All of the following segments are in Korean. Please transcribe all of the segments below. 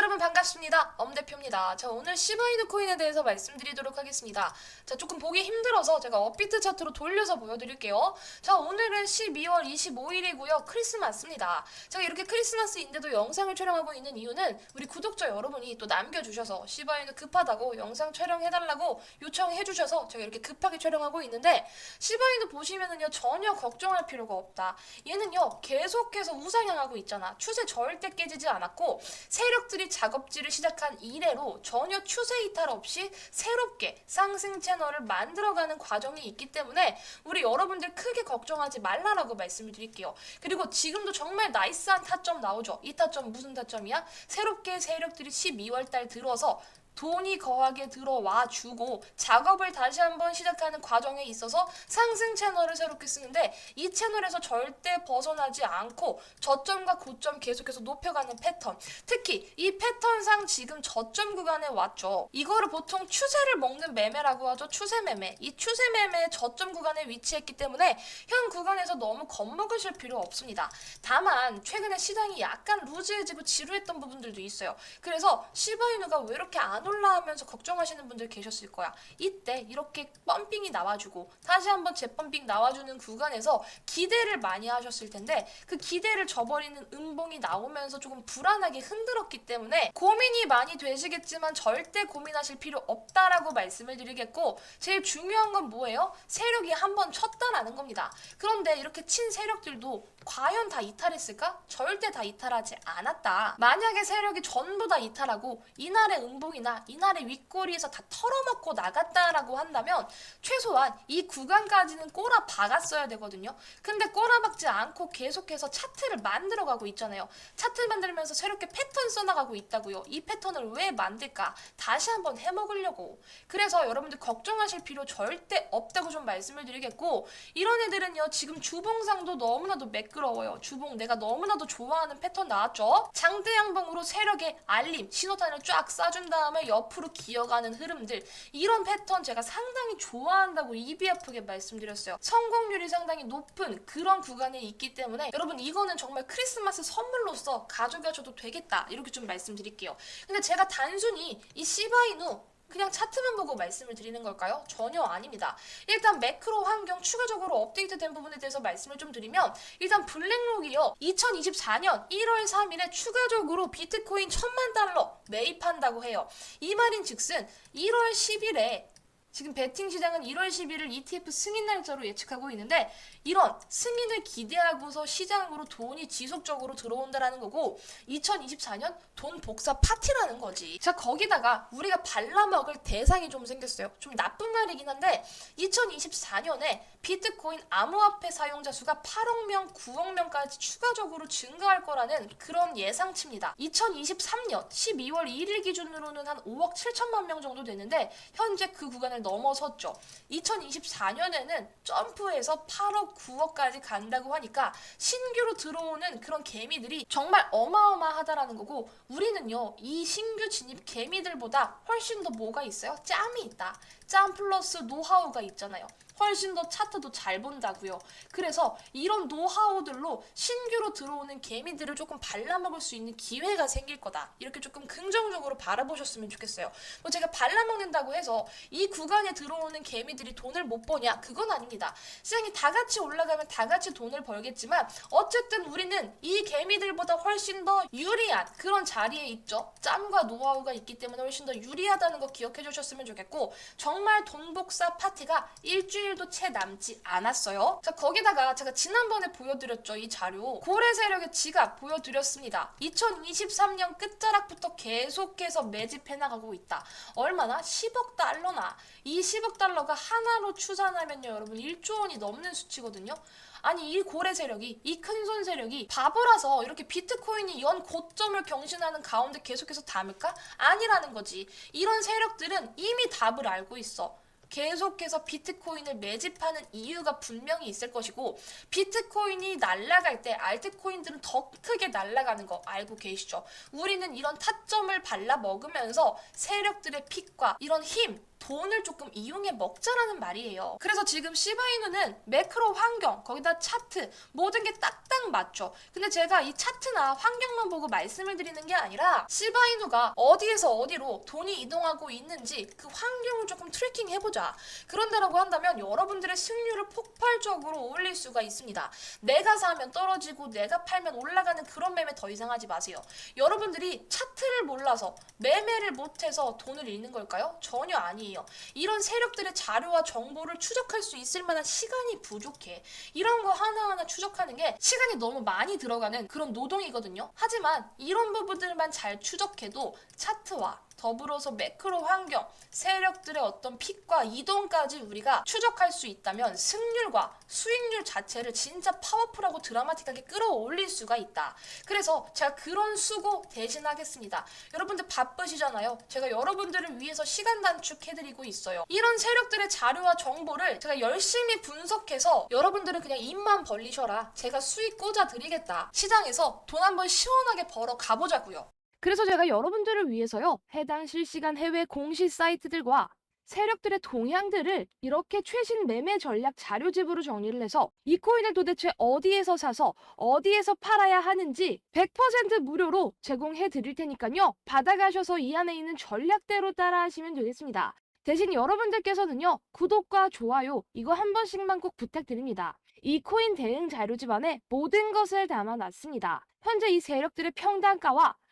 to 여러분 반갑습니다. 엄대표입니다. 자 오늘 시바이누 코인에 대해서 말씀드리도록 하겠습니다. 자 조금 보기 힘들어서 제가 업비트 차트로 돌려서 보여드릴게요. 자 오늘은 12월 25일이고요. 크리스마스입니다. 제가 이렇게 크리스마스인데도 영상을 촬영하고 있는 이유는 우리 구독자 여러분이 또 남겨주셔서 시바이누 급하다고 영상 촬영해달라고 요청해주셔서 제가 이렇게 급하게 촬영하고 있는데 시바이누 보시면은요 전혀 걱정할 필요가 없다. 얘는요 계속해서 우상향하고 있잖아. 추세 절대 깨지지 않았고 세력들이 작업질을 시작한 이래로 전혀 추세 이탈 없이 새롭게 상승 채널을 만들어가는 과정이 있기 때문에 우리 여러분들 크게 걱정하지 말라라고 말씀을 드릴게요. 그리고 지금도 정말 나이스한 타점 나오죠. 이 타점 무슨 타점이야? 새롭게 세력들이 12월 달 들어서 돈이 거하게 들어와 주고 작업을 다시 한번 시작하는 과정에 있어서 상승 채널을 새롭게 쓰는데 이 채널에서 절대 벗어나지 않고 저점과 고점 계속해서 높여가는 패턴. 특히 이 패턴상 지금 저점 구간에 왔죠. 이거를 보통 추세를 먹는 매매라고 하죠. 추세 매매. 이 추세 매매의 저점 구간에 위치했기 때문에 현 구간에서 너무 겁먹으실 필요 없습니다. 다만 최근에 시장이 약간 루즈해지고 지루했던 부분들도 있어요. 그래서 시바이누가 왜 이렇게 안 올라하면서 걱정하시는 분들 계셨을 거야. 이때 이렇게 펌핑이 나와주고 다시 한번 재펌핑 나와주는 구간에서 기대를 많이 하셨을 텐데 그 기대를 저버리는 음봉이 나오면서 조금 불안하게 흔들었기 때문에 고민이 많이 되시겠지만 절대 고민하실 필요 없다라고 말씀을 드리겠고 제일 중요한 건 뭐예요? 세력이 한번 쳤다라는 겁니다. 그런데 이렇게 친 세력들도 과연 다 이탈했을까? 절대 다 이탈하지 않았다. 만약에 세력이 전부 다 이탈하고 이날의 음봉이나 이날의 윗꼬리에서 다 털어먹고 나갔다라고 한다면 최소한 이 구간까지는 꼬라 박았어야 되거든요. 근데 꼬라 박지 않고 계속해서 차트를 만들어가고 있잖아요. 차트 만들면서 새롭게 패턴 써나가고 있다고요. 이 패턴을 왜 만들까? 다시 한번 해먹으려고. 그래서 여러분들 걱정하실 필요 절대 없다고 좀 말씀을 드리겠고 이런 애들은요 지금 주봉상도 너무나도 매끄러워요. 주봉 내가 너무나도 좋아하는 패턴 나왔죠? 장대 양봉으로 세력의 알림 신호탄을 쫙 쏴준 다음에 옆으로 기어가는 흐름들 이런 패턴 제가 상당히 좋아한다고 입이 아프게 말씀드렸어요. 성공률이 상당히 높은 그런 구간에 있기 때문에 여러분 이거는 정말 크리스마스 선물로서 가져가셔도 되겠다 이렇게 좀 말씀드릴게요. 근데 제가 단순히 이 시바이누 그냥 차트만 보고 말씀을 드리는 걸까요? 전혀 아닙니다. 일단 매크로 환경 추가적으로 업데이트된 부분에 대해서 말씀을 좀 드리면 일단 블랙록이요. 2024년 1월 3일에 추가적으로 비트코인 1000만 달러 매입한다고 해요. 이 말인 즉슨 1월 10일에 지금 베팅 시장은 1월 11일 ETF 승인 날짜로 예측하고 있는데 이런 승인을 기대하고서 시장으로 돈이 지속적으로 들어온다라는 거고 2024년 돈 복사 파티라는 거지. 자 거기다가 우리가 발라먹을 대상이 좀 생겼어요. 좀 나쁜 말이긴 한데 2024년에 비트코인 암호화폐 사용자 수가 8억 명, 9억 명까지 추가적으로 증가할 거라는 그런 예상치입니다. 2023년 12월 1일 기준으로는 한 5억 7천만 명 정도 되는데 현재 그 구간을 넘어섰죠. 2024년에는 점프해서 8억, 9억까지 간다고 하니까 신규로 들어오는 그런 개미들이 정말 어마어마하다라는 거고 우리는요 이 신규 진입 개미들보다 훨씬 더 뭐가 있어요? 짬이 있다. 짬 플러스 노하우가 있잖아요. 훨씬 더 차트도 잘 본다고요. 그래서 이런 노하우들로 신규로 들어오는 개미들을 조금 발라먹을 수 있는 기회가 생길 거다. 이렇게 조금 긍정적으로 바라보셨으면 좋겠어요. 뭐 제가 발라먹는다고 해서 이 구간에 들어오는 개미들이 돈을 못 버냐? 그건 아닙니다. 시장이 다 같이 올라가면 다 같이 돈을 벌겠지만 어쨌든 우리는 이 개미들보다 훨씬 더 유리한 그런 자리에 있죠. 짬과 노하우가 있기 때문에 훨씬 더 유리하다는 거 기억해 주셨으면 좋겠고 정말 돈 복사 파티가 일주일 일주일도 채 남지 않았어요. 자, 거기다가 제가 지난번에 보여드렸죠. 이 자료. 고래 세력의 지갑 보여드렸습니다. 2023년 끝자락부터 계속해서 매집해 나가고 있다. 얼마나? 10억 달러나. 이 10억 달러가 하나로 추산하면요. 여러분 1조 원이 넘는 수치거든요. 아니 이 고래 세력이 이 큰손 세력이 바보라서 이렇게 비트코인이 연 고점을 경신하는 가운데 계속해서 담을까? 아니라는 거지. 이런 세력들은 이미 답을 알고 있어. 계속해서 비트코인을 매집하는 이유가 분명히 있을 것이고 비트코인이 날아갈 때 알트코인들은 더 크게 날아가는 거 알고 계시죠? 우리는 이런 타점을 발라 먹으면서 세력들의 픽과 이런 힘 돈을 조금 이용해 먹자라는 말이에요. 그래서 지금 시바이누는 매크로 환경, 거기다 차트, 모든 게 딱딱 맞죠. 근데 제가 이 차트나 환경만 보고 말씀을 드리는 게 아니라 시바이누가 어디에서 어디로 돈이 이동하고 있는지 그 환경을 조금 트래킹 해보자. 그런다라고 한다면 여러분들의 승률을 폭발적으로 올릴 수가 있습니다. 내가 사면 떨어지고 내가 팔면 올라가는 그런 매매 더 이상 하지 마세요. 여러분들이 차트를 몰라서 매매를 못해서 돈을 잃는 걸까요? 전혀 아니에요. 이런 세력들의 자료와 정보를 추적할 수 있을 만한 시간이 부족해. 이런 거 하나하나 추적하는 게 시간이 너무 많이 들어가는 그런 노동이거든요. 하지만 이런 부분들만 잘 추적해도 차트와 더불어서 매크로 환경, 세력들의 어떤 픽과 이동까지 우리가 추적할 수 있다면 승률과 수익률 자체를 진짜 파워풀하고 드라마틱하게 끌어올릴 수가 있다. 그래서 제가 그런 수고 대신하겠습니다. 여러분들 바쁘시잖아요. 제가 여러분들을 위해서 시간 단축해드리고 있어요. 이런 세력들의 자료와 정보를 제가 열심히 분석해서 여러분들은 그냥 입만 벌리셔라. 제가 수익 꽂아드리겠다. 시장에서 돈 한번 시원하게 벌어 가보자고요. 그래서 제가 여러분들을 위해서요, 해당 실시간 해외 공시 사이트들과 세력들의 동향들을 이렇게 최신 매매 전략 자료집으로 정리를 해서 이 코인을 도대체 어디에서 사서 어디에서 팔아야 하는지 100% 무료로 제공해 드릴 테니까요. 받아가셔서 이 안에 있는 전략대로 따라 하시면 되겠습니다. 대신 여러분들께서는요, 구독과 좋아요, 이거 한 번씩만 꼭 부탁드립니다. 이 코인 대응 자료집 안에 모든 것을 담아놨습니다. 현재 이 세력들의 평단가와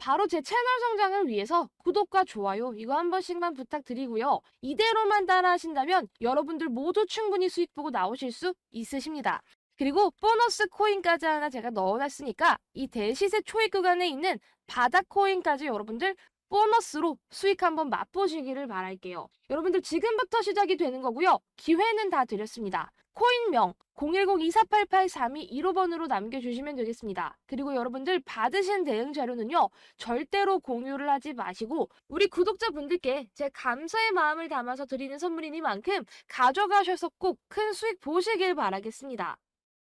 바로 제 채널 성장을 위해서 구독과 좋아요 이거 한 번씩만 부탁드리고요. 이대로만 따라하신다면 여러분들 모두 충분히 수익 보고 나오실 수 있으십니다. 그리고 보너스 코인까지 하나 제가 넣어놨으니까 이 대시세 초입 구간에 있는 바닥 코인까지 여러분들 보너스로 수익 한번 맛보시기를 바랄게요. 여러분들 지금부터 시작이 되는 거고요. 기회는 다 드렸습니다. 코인명 010-2488-3215번으로 남겨주시면 되겠습니다. 그리고 여러분들 받으신 대응 자료는요. 절대로 공유를 하지 마시고 우리 구독자분들께 제 감사의 마음을 담아서 드리는 선물이니만큼 가져가셔서 꼭 큰 수익 보시길 바라겠습니다.